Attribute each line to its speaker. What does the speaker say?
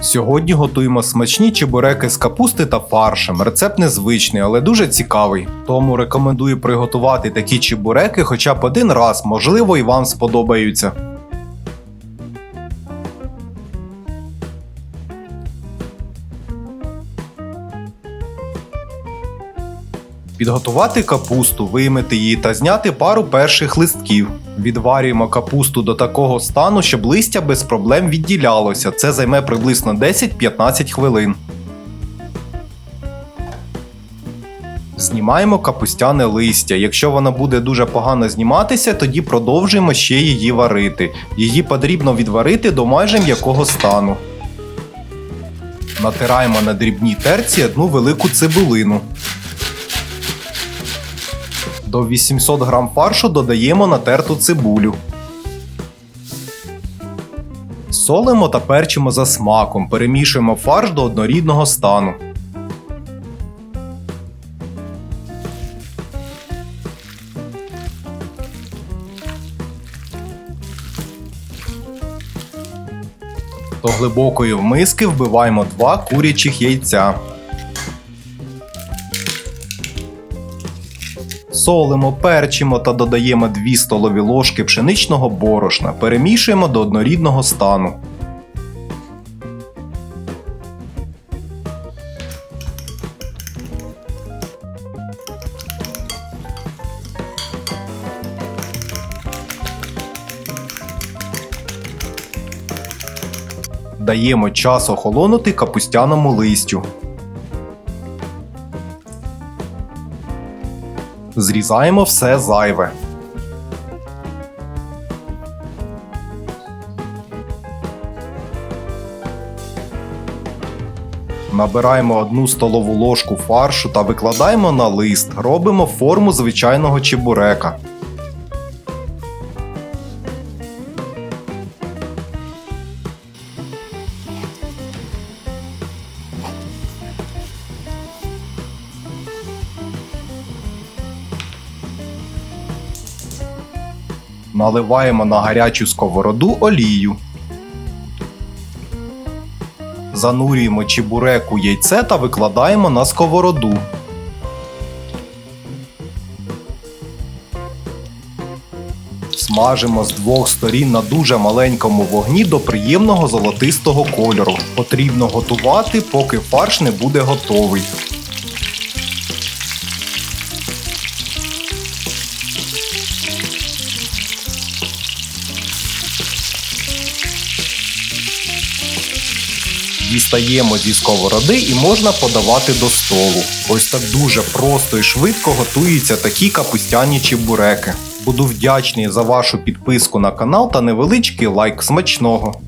Speaker 1: Сьогодні готуємо смачні чебуреки з капусти та фаршем. Рецепт незвичний, але дуже цікавий. Тому рекомендую приготувати такі чебуреки хоча б один раз, можливо, і вам сподобаються. Підготувати капусту, виймити її та зняти пару перших листків. Відварюємо капусту до такого стану, щоб листя без проблем відділялося. Це займе приблизно 10-15 хвилин. Знімаємо капустяне листя. Якщо воно буде дуже погано зніматися, тоді продовжуємо ще її варити. Її потрібно відварити до майже м'якого стану. Натираємо на дрібній терці одну велику цибулину. До 800 г фаршу додаємо натерту цибулю. Солимо та перчимо за смаком, перемішуємо фарш до однорідного стану. До глибокої миски вбиваємо два курячих яйця. Солимо, перчимо та додаємо 2 столові ложки пшеничного борошна. Перемішуємо до однорідного стану. Даємо час охолонути капустяному листю. Зрізаємо все зайве. Набираємо одну столову ложку фаршу та викладаємо на лист. Робимо форму звичайного чебурека. Наливаємо на гарячу сковороду олію. Занурюємо чебурек у яйце та викладаємо на сковороду. Смажимо з двох сторін на дуже маленькому вогні до приємного золотистого кольору. Потрібно готувати, поки фарш не буде готовий. Дістаємо зі сковороди і можна подавати до столу. Ось так дуже просто і швидко готуються такі капустяні чебуреки. Буду вдячний за вашу підписку на канал та невеличкий лайк смачного.